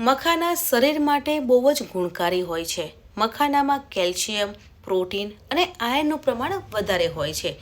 મખાના શરીર માટે બહુ જ ગુણકારી હોય છે. મખાનામાં કેલ્શિયમ પ્રોટીન અને આયર્નનું પ્રમાણ વધારે હોય છે.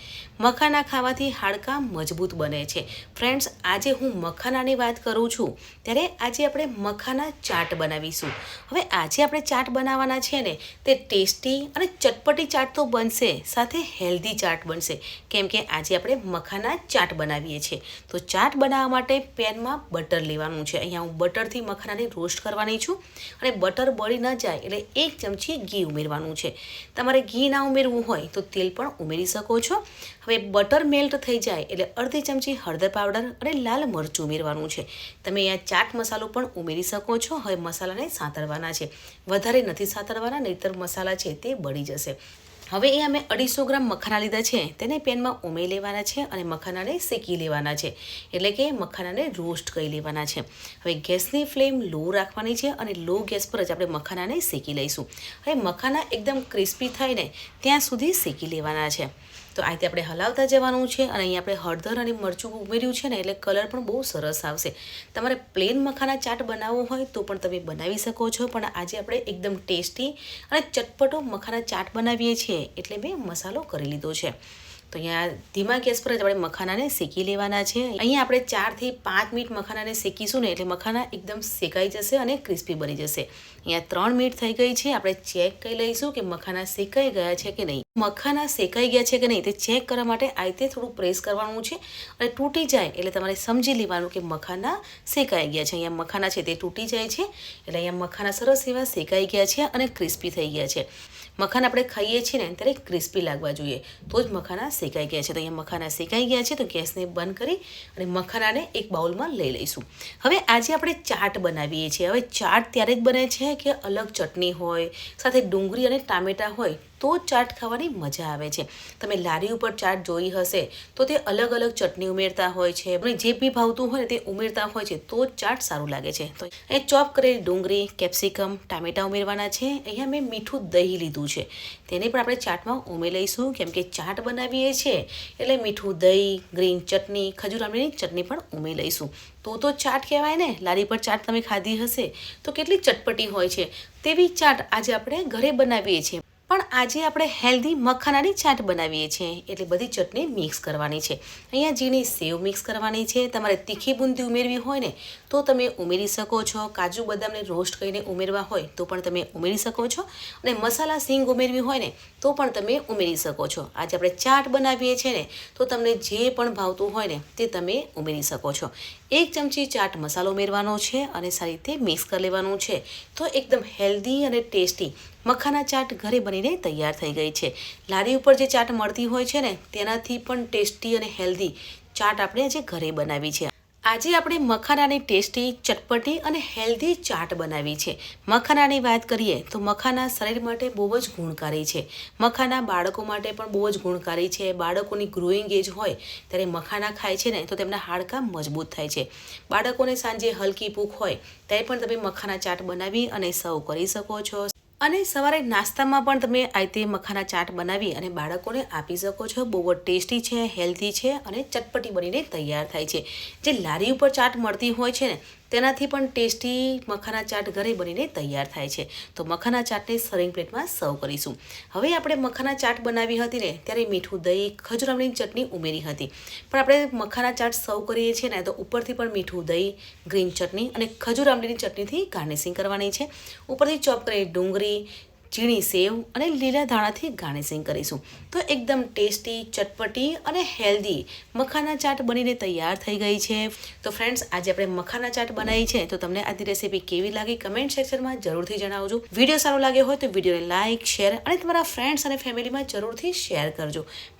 મખાના ખાવાથી હાડકાં મજબૂત બને છે. ફ્રેન્ડ્સ, આજે હું મખાનાની વાત કરું છું. ત્યારે આજે આપણે મખાના ચાટ બનાવીશું. હવે આજે આપણે ચાટ બનાવવાના છે ને, તે ટેસ્ટી અને ચટપટી ચાટ તો બનશે, સાથે હેલ્ધી ચાટ બનશે. કેમ કે આજે આપણે મખાના ચાટ બનાવીએ છીએ. તો ચાટ બનાવવા માટે પેનમાં બટર લેવાનું છે. અહીંયા હું બટરથી મખાનાની રોસ્ટ કરવાની છું. અને બટર બળી ન જાય એટલે એક ચમચી ઘી ઉમેરવાનું છે. તમારે ઘી ના ઉમેરવું હોય તો તેલ પણ ઉમેરી શકો છો. હવે બટર મેલ્ટ થઈ જાય એટલે અડધી ચમચી હળદર પાવડર અને લાલ મરચું ઉમેરવાનું છે. તમે અહીંયા ચાટ મસાલો પણ ઉમેરી શકો છો. હવે મસાલાને સાતરવાના છે. વધારે નથી સાતરવાના, નહીતર મસાલા છે તે બળી જશે. હવે એ અમે અઢીસો ગ્રામ મખાના લીધા છે. તેને પેનમાં ઉમેરી લેવાના છે અને મખાનાને શેકી લેવાના છે. એટલે કે મખાનાને રોસ્ટ કરી લેવાના છે. હવે ગેસની ફ્લેમ લો રાખવાની છે અને લો ગેસ પર જ આપણે મખાનાને શેકી લઈશું. હવે મખાના એકદમ ક્રિસ્પી થાય ને, ત્યાં સુધી શેકી લેવાના છે. તો આ રીતે આપણે હલાવતા જવાનું છે અને અહીંયા આપણે હળદર અને મરચું ઉમેર્યું છે ને એટલે કલર પણ બહુ સરસ આવશે. તમારે પ્લેન મખાના ચાટ બનાવવો હોય તો પણ તમે બનાવી શકો છો, પણ આજે આપણે એકદમ ટેસ્ટી અને ચટપટો મખાના ચાટ બનાવીએ છીએ એટલે મેં મસાલો કરી લીધો છે. તો અહીંયા ધીમા ગેસ પર આપણે મખાનાને શેકી લેવાના છે. અહીંયા આપણે ચારથી પાંચ મિનિટ મખાનાને શેકીશું ને એટલે મખાના એકદમ શેકાઈ જશે અને ક્રિસ્પી બની જશે. અહીંયા ત્રણ મિનિટ થઈ ગઈ છે, આપણે ચેક કરી લઈશું કે મખાના શેકાઈ ગયા છે કે નહીં. મખાના શેકાઈ ગયા છે કે નહીં તે ચેક કરવા માટે આ રીતે થોડું પ્રેસ કરવાનું છે અને તૂટી જાય એટલે તમારે સમજી લેવાનું કે મખાના શેકાઈ ગયા છે. અહીંયા મખાના છે તે તૂટી જાય છે એટલે અહીંયા મખાના સરસ એવા શેકાઈ ગયા છે અને ક્રિસ્પી થઈ ગયા છે. મખાના આપણે ખાઈએ છીએ ને ત્યારે ક્રિસ્પી લાગવા જોઈએ તો જ મખાના શેકાઈ ગયા છે. તો અહીંયા મખાના શેકાઈ ગયા છે તો ગેસને બંધ કરી અને મખાનાને એક બાઉલમાં લઈ લઈશું. હવે આજે આપણે ચાટ બનાવીએ છીએ. હવે ચાટ ત્યારે જ બને છે કે અલગ ચટણી હોય, સાથે ડુંગળી અને ટામેટાં હોય તો ચાટ ખાવાની મજા આવે છે. તમે લારી ઉપર ચાટ જોઈ હશે, તો તે અલગ અલગ ચટણી ઉમેરતા હોય છે. અને જે બી ભાવતું હોય તે ઉમેરતા હોય છે, તો ચાટ સારું લાગે છે. તો એ ચોપ કરેલી ડુંગળી, કેપ્સિકમ, ટામેટાં ઉમેરવાના છે. અહીંયા મેં મીઠું દહીં લીધું છે. તેને પણ આપણે ચાટમાં ઉમેરી લઈશું, કેમ કે ચાટ બનાવીએ છીએ એટલે મીઠું દહીં, ગ્રીન ચટણી, ખજૂર આંબલીની ચટણી પણ ઉમેરી લઈશું. તો તો ચાટ કહેવાય ને, લારી પર ચાટ તમે ખાધી હશે, તો કેટલી ચટપટી હોય છે. તેવી ચાટ આજે આપણે ઘરે બનાવીએ છીએ. પણ આજે આપણે હેલ્ધી મખાનાની ચાટ બનાવીએ છીએ. એટલે બધી ચટણી મિક્સ કરવાની છે. અહીંયા ઝીણી સેવ મિક્સ કરવાની છે. તમારે તીખી બુંદી ઉમેરવી હોય ને, તો તમે ઉમેરી શકો છો. કાજુ બદામને રોસ્ટ કરીને ઉમેરવા હોય, તો પણ તમે ઉમેરી શકો છો. અને મસાલા સિંગ ઉમેરવી હોય ને, તો પણ તમે ઉમેરી શકો છો. આજે આપણે ચાટ બનાવીએ છીએ ને, તો તમને જે પણ ભાવતું હોય ને, તે તમે ઉમેરી શકો છો. એક ચમચી ચાટ મસાલો ઉમેરવાનો છે અને સારી રીતે મિક્સ કરી લેવાનું છે. તો એકદમ હેલ્ધી અને ટેસ્ટી મખાના ચાટ ઘરે બનીને તૈયાર થઈ ગઈ છે. લારી ઉપર જે ચાટ મળતી હોય છે ને, તેનાથી પણ ટેસ્ટી અને હેલ્ધી ચાટ આપણે આજે ઘરે બનાવી છે. આજે આપણે મખાનાની ટેસ્ટી, ચટપટી અને હેલ્ધી ચાટ બનાવી છે. મખાનાની વાત કરીએ તો મખાના શરીર માટે બહુ જ ગુણકારી છે. મખાના બાળકો માટે પણ બહુ જ ગુણકારી છે. બાળકોની ગ્રોઈંગ એજ હોય, ત્યારે મખાના ખાય છે ને, તો તેમના હાડકાં મજબૂત થાય છે. બાળકોને સાંજે હલકી ભૂખ હોય ત્યારે પણ તમે મખાના ચાટ બનાવી અને સર્વ કરી શકો છો. અને સવારે નાસ્તામાં પણ તમે આ મખાના ચાટ બનાવી અને બાળકોને આપી શકો છો. બહુ જ ટેસ્ટી છે, હેલ્ધી છે અને ચટપટી બનીને તૈયાર થાય છે. જે લારી ઉપર ચાટ મળતી હોય છે ને તેનાથી પણ ટેસ્ટી મખાના ચાટ ઘરે બનીને તૈયાર થાય છે. તો મખાના ચાટને સર્વિંગ પ્લેટમાં સર્વ કરીશું. હવે આપણે મખાના ચાટ બનાવી હતી ને, ત્યારે મીઠું, દહીં ખજૂર આમલીની ચટણી ઉમેરી હતી. પણ આપણે મખાના ચાટ સર્વ કરીએ છીએ ને, તો ઉપરથી પણ મીઠું, દહીં ગ્રીન ચટણી અને ખજૂર આમલીની ચટણીથી ગાર્નિશિંગ કરવાની છે. ઉપરથી ચોપ કરીએ ડુંગળી ઝીણી સેવ અને લીલા ધાણાથી ગાર્નિશિંગ કરીશું. તો એકદમ ટેસ્ટી, ચટપટી અને હેલ્ધી મખાના ચાટ બનીને તૈયાર થઈ ગઈ છે. તો ફ્રેન્ડ્સ આજે આપણે મખાના ચાટ બનાવી છે. તો તમને આજની રેસીપી કેવી લાગી કમેન્ટ સેક્શનમાં જરૂરથી જણાવજો. વીડિયો સારો લાગ્યો હોય તો વિડીયોને લાઇક શેર અને તમારા ફ્રેન્ડ્સ અને ફેમિલીમાં જરૂરથી શેર કરજો.